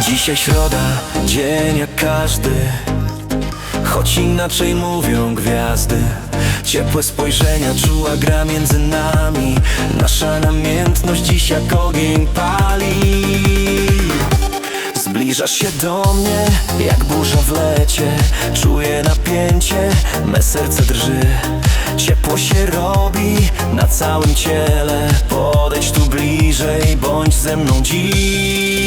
Dzisiaj środa, dzień jak każdy. Choć inaczej mówią gwiazdy. Ciepłe spojrzenia, czuła gra między nami. Nasza namiętność dziś jak ogień pali Zbliżasz się do mnie, jak burza w lecie. Czuję napięcie, me serce drży. Ciepło się robi na całym ciele. Podejdź tu bliżej, bądź ze mną dziś